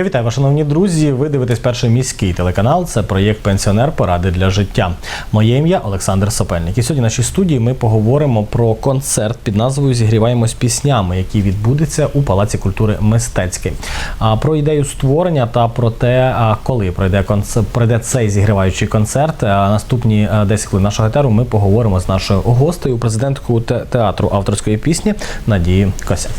Я вітаю вас, шановні друзі. Ви дивитесь перший міський телеканал. Це проєкт Пенсіонер Поради для життя. Моє ім'я Олександр Сопельник. І сьогодні в нашій студії ми поговоримо про концерт під назвою Зігріваємось піснями, який відбудеться у Палаці культури Мистецький. А про ідею створення та про те, коли пройде концерт, пройде цей зігріваючий концерт. А наступні а, 10 хвилин нашого етеру ми поговоримо з нашою гостею, президенткою театру авторської пісні Надії Косяк.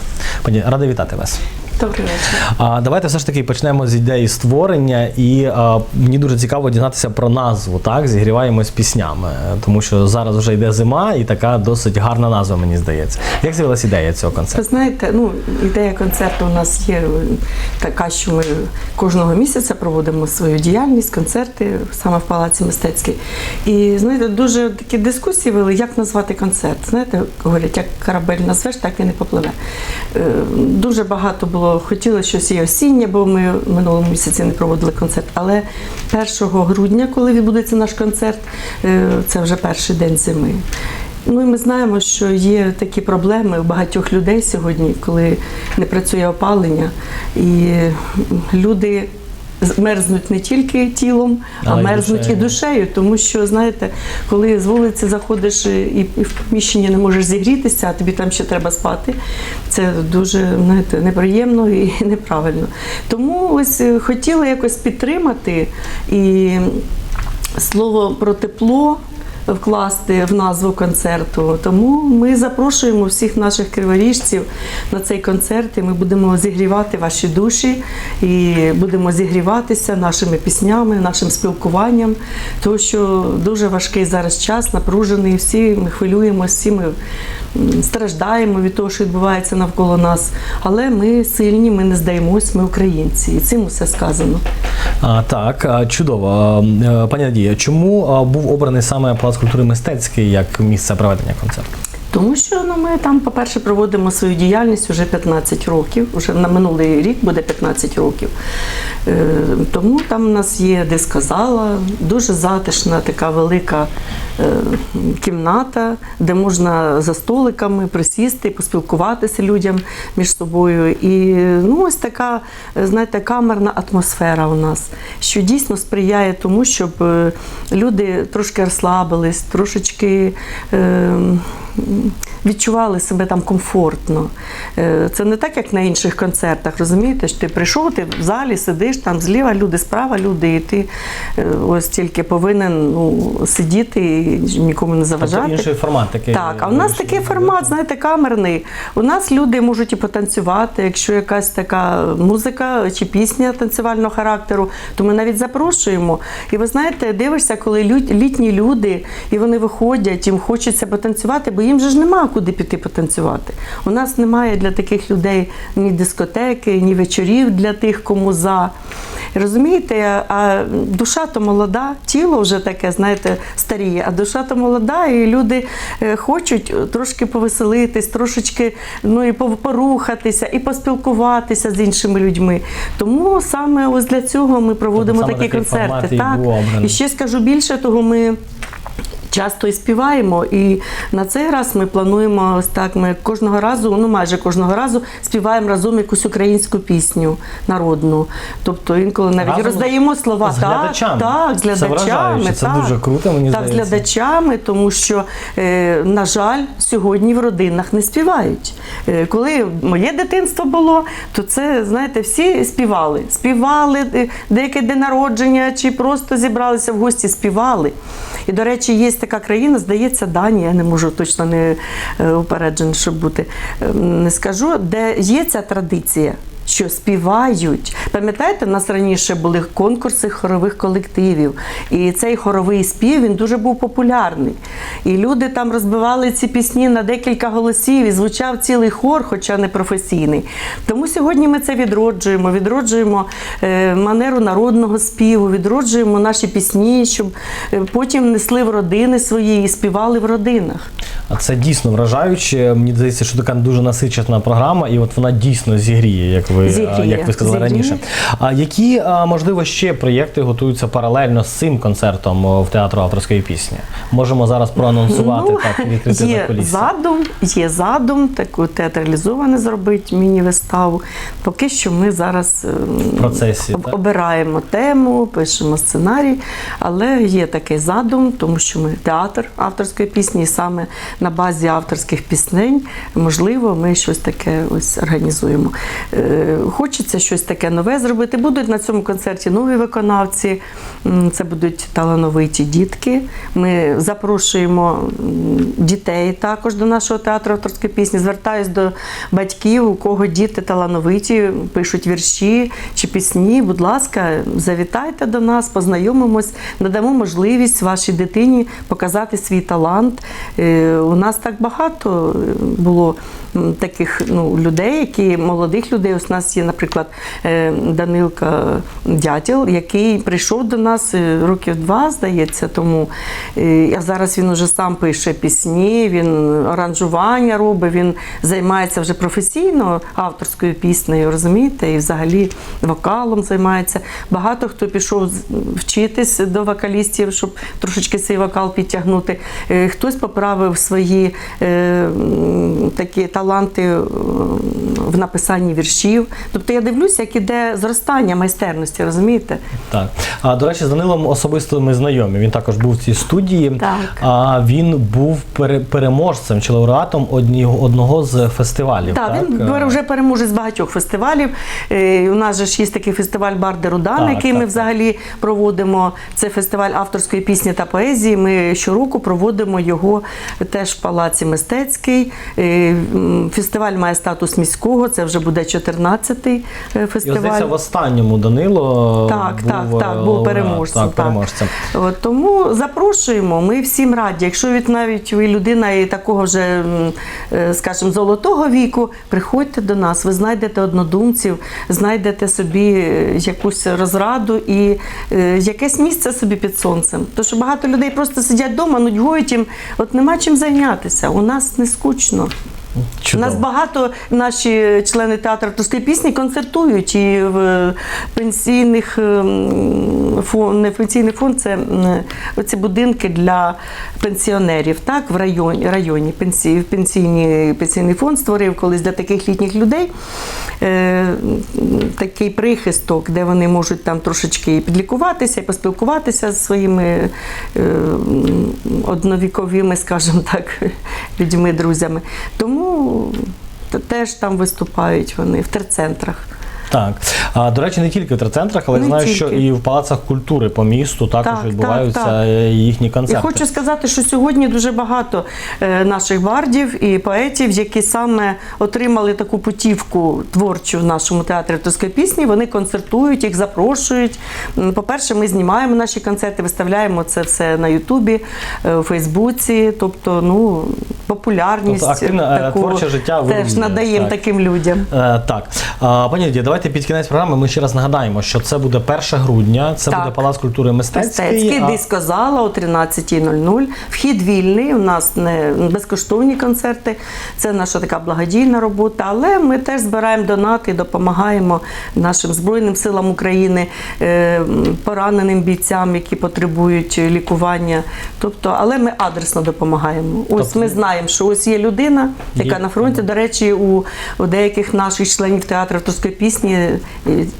Пані радий вітати вас. Добрий вечір. А давайте все ж таки почнемо з ідеї створення, і а, мені дуже цікаво дізнатися про назву. Так, зігріваємось піснями, тому що зараз вже йде зима, і така досить гарна назва, мені здається. Як з'явилася ідея цього концерту? Ви знаєте, ну ідея концерту у нас є така, що ми кожного місяця проводимо свою діяльність, концерти саме в Палаці Мистецький. І знаєте, дуже такі дискусії вели, як назвати концерт. Знаєте, говорять, як корабель назвеш, так він і попливе. Е, Дуже багато було хотілося щось і осіннє, бо ми минулому місяці не проводили концерт. Але 1 грудня, коли відбудеться наш концерт, е, це вже перший день зими. Ну і ми знаємо, що є такі проблеми у багатьох людей сьогодні, коли не працює опалення, і люди мерзнуть не тільки тілом, а, А, мерзнуть і душею. Тому що, знаєте, коли з вулиці заходиш і в приміщенні не можеш зігрітися, а тобі там ще треба спати, це дуже знаєте, неприємно і неправильно. Тому ось е, хотіла якось підтримати і слово про тепло вкласти в назву концерту. Тому ми запрошуємо всіх наших криворіжців на цей концерт. І ми будемо зігрівати ваші душі і будемо зігріватися нашими піснями, нашим спілкуванням. Тому що дуже важкий зараз час, напружений. Всі ми хвилюємося, всі ми страждаємо від того, що відбувається навколо нас. Але ми сильні, ми не здаємось, ми українці. І цим усе сказано. А, так, чудово. Е, Пані Надія, чому був обраний саме Палац культури Мистецький як місце проведення концерту? Тому що ну, ми там, по-перше, проводимо свою діяльність вже 15 років, вже на минулий рік буде 15 років. Е, тому там у нас є дискозала, дуже затишна, така велика е, кімната, де можна за столиками присісти, поспілкуватися людям між собою. І ну, ось така, знаєте, камерна атмосфера у нас, що дійсно сприяє тому, щоб е, люди трошки розслабились, трошечки. Е, відчували себе там комфортно. Е, Це не так, як на інших концертах, розумієте? що Ти прийшов, ти в залі сидиш, там зліва люди, справа люди, і ти е, ось тільки повинен ну, сидіти і нікому не заважати. Тобто інший формат такий. Так, а в нас такий формат, знаєте, камерний. У нас люди можуть і потанцювати, якщо якась така музика чи пісня танцювального характеру, то ми навіть запрошуємо. І ви знаєте, дивишся, коли літні люди і вони виходять, їм хочеться потанцювати, бо їм же ж нема куди піти потанцювати. У нас немає для таких людей ні дискотеки, ні вечорів для тих, кому за. Розумієте, а душа то молода, тіло вже таке, знаєте, старіє, а душа то молода, і люди е, хочуть трошки повеселитись, трошечки ну, і порухатися, і поспілкуватися з іншими людьми. Тому саме ось для цього ми проводимо Тобто такі концерти. Так. І ще скажу більше того, ми. Часто і співаємо, і на цей раз ми плануємо ось так. Ми кожного разу, ну майже кожного разу, співаємо разом якусь українську пісню народну. Тобто інколи навіть Разом роздаємо слова з так, глядачами. так, з Це глядачами. це так. дуже круто, мені так, з глядачами, тому що, е, на жаль, сьогодні в родинах не співають. Е, коли моє дитинство було, то це, знаєте, всі співали. Співали е, деяке день народження, чи просто зібралися в гості, співали. І, до речі, є така країна, здається, Данія, я не можу точно не е, упереджена, щоб бути, е, не скажу, де є ця традиція. Що співають. Пам'ятаєте, в нас раніше були конкурси хорових колективів, і цей хоровий спів він дуже був популярний. І люди там розбивали ці пісні на декілька голосів, і звучав цілий хор, хоча не професійний. Тому сьогодні ми це відроджуємо, відроджуємо е, манеру народного співу, відроджуємо наші пісні, щоб е, потім несли в родини свої і співали в родинах. Це дійсно вражаюче. Мені здається, що така дуже насичена програма, і от вона дійсно зігріє, як ви, Зігріє, як ви сказали зігріє. раніше. А які можливо ще проєкти готуються паралельно з цим концертом в театру авторської пісні? Можемо зараз проанонсувати так, відкрити Ну, є колісі. задум, є задум, таку театралізовану зробити міні-виставу. Поки що ми зараз ем, В процесі, об- обираємо тему, пишемо сценарій, але є такий задум, тому що ми театр авторської пісні, і саме на базі авторських піснень, можливо, ми щось таке ось організуємо. Е, Хочеться щось таке нове зробити. Будуть на цьому концерті нові виконавці, це будуть талановиті дітки. Ми запрошуємо дітей також до нашого театру авторської пісні. Звертаюсь до батьків, у кого діти талановиті, пишуть вірші чи пісні. Будь ласка, завітайте до нас, познайомимось, надамо можливість вашій дитині показати свій талант. Е, У нас так багато е, було таких ну, людей, які молодих людей. Ось у нас є, наприклад, е, Данилка Дятіл, який прийшов до нас е, років два, здається, тому. Е, А зараз він уже сам пише пісні, він аранжування робить, він займається вже професійно авторською піснею, розумієте, і взагалі вокалом займається. Багато хто пішов вчитись до вокалістів, щоб трошечки свій вокал підтягнути. Хтось поправив свої такі таланти е, в написанні віршів. Тобто я дивлюся, як іде зростання майстерності, розумієте? Так. А до речі, з Данилом особисто ми знайомі. Він також був в цій студії. Так. А він був пере- переможцем чи лауреатом одного з фестивалів. Так, Так, він вже переможець багатьох фестивалів. Е, У нас же ж є такий фестиваль Барди Рудан, Так, який так, ми так. взагалі проводимо. Це фестиваль авторської пісні та поезії. Ми щороку проводимо його теж в Палаці Мистецький. Е, Фестиваль має статус міського. Це вже буде 14-й е, І фестиваль. здається, в останньому Данило Так, був, так, е, так, був переможцем. Так, переможцем. От, тому запрошуємо, ми всім раді. Якщо від навіть ви людина і такого вже, е, скажімо, золотого віку, приходьте до нас, ви знайдете однодумців, знайдете собі якусь розраду і якесь місце собі під сонцем. Тому що багато людей просто сидять вдома, нудьгують їм, от нема чим зайнятися. У нас не скучно. У нас багато наші члени театру авторської пісні концертують і в пенсійних ем, фон, не пенсійний фонд, це оці будинки для пенсіонерів. Так, в районі, районі пенсій, пенсійні, пенсійний фонд створив колись для таких літніх людей е, такий прихисток, де вони можуть там трошечки і підлікуватися, і поспілкуватися зі своїми е, одновіковими, скажімо так, людьми, друзями. Тому т- теж там виступають вони в терцентрах. Так. А, до речі, не тільки в терцентрах, але Не знаю, що і в палацах культури по місту також Так, відбуваються так, так. е, їхні Я концерти. хочу сказати, що сьогодні дуже багато е, наших бардів і поетів, які саме отримали таку путівку творчу в нашому театрі авторської пісні. Вони концертують, їх запрошують. По-перше, ми знімаємо наші концерти, виставляємо це все на Ютубі, е, у Фейсбуці. Тобто, ну популярність Тобто активне, таку творче життя теж надаємо так. таким людям. Так, пані Лідія, давайте під кінець програми ми ще раз нагадаємо, що це буде 1 грудня, це Так. буде Палац культури мистецький. Мистецький а- дискозала о 13.00. Вхід вільний. У нас не безкоштовні концерти. Це наша така благодійна робота. Але ми теж збираємо донати, допомагаємо нашим збройним силам України, е, пораненим бійцям, які потребують лікування. Тобто, але ми адресно допомагаємо. Ось Тобто- ми знаємо, що ось є людина, яка Є. на фронті. До речі, у, у деяких наших членів театру авторської пісні е,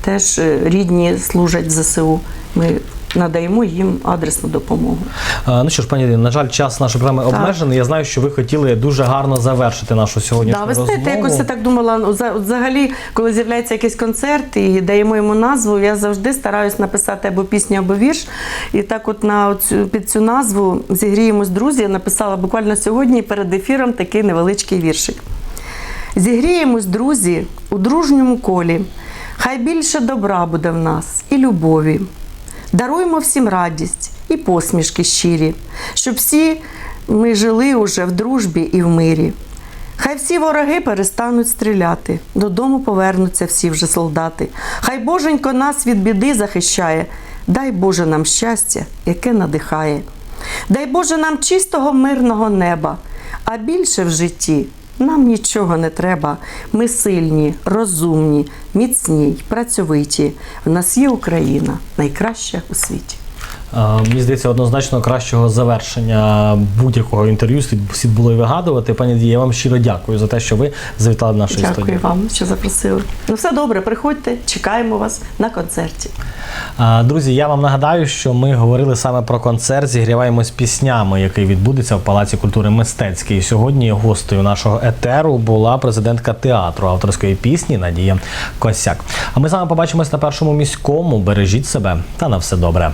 теж е, рідні служать в ЗСУ. Ми надаємо їм адресну допомогу. Ну що ж, пані на жаль, час нашої програми обмежений. Я знаю, що ви хотіли дуже гарно завершити нашу сьогоднішню Да, ви знаєте, розмову. якось я так думала. ну, Взагалі, коли з'являється якийсь концерт і даємо йому назву, я завжди стараюсь написати або пісню, або вірш. І так, от на цю під цю назву зігріємось, друзі. Я написала буквально сьогодні перед ефіром такий невеличкий віршик. Зігріємось, друзі, у дружньому колі. Хай більше добра буде в нас і любові. Даруймо всім радість і посмішки щирі, щоб всі ми жили уже в дружбі і в мирі. Хай всі вороги перестануть стріляти, додому повернуться всі вже солдати. Хай Боженько нас від біди захищає, дай Боже нам щастя, яке надихає. Дай Боже нам чистого мирного неба, А більше в житті нам нічого не треба. Ми сильні, розумні, міцні, працьовиті. В нас є Україна найкраща у світі. Е, Мені здається, однозначно кращого завершення будь-якого інтерв'ю слід, було і вигадувати. Пані Дія, я вам щиро дякую за те, що ви завітали в нашу Дякую студію. вам, що запросили. Ну все добре, приходьте, чекаємо вас на концерті. Друзі, я вам нагадаю, що ми говорили саме про концерт Зігріваємось піснями, який відбудеться в Палаці культури мистецький. І Сьогодні гостею нашого етеру була президентка театру авторської пісні Надія Косяк. А ми з вами побачимось на першому міському. Бережіть себе та на все добре.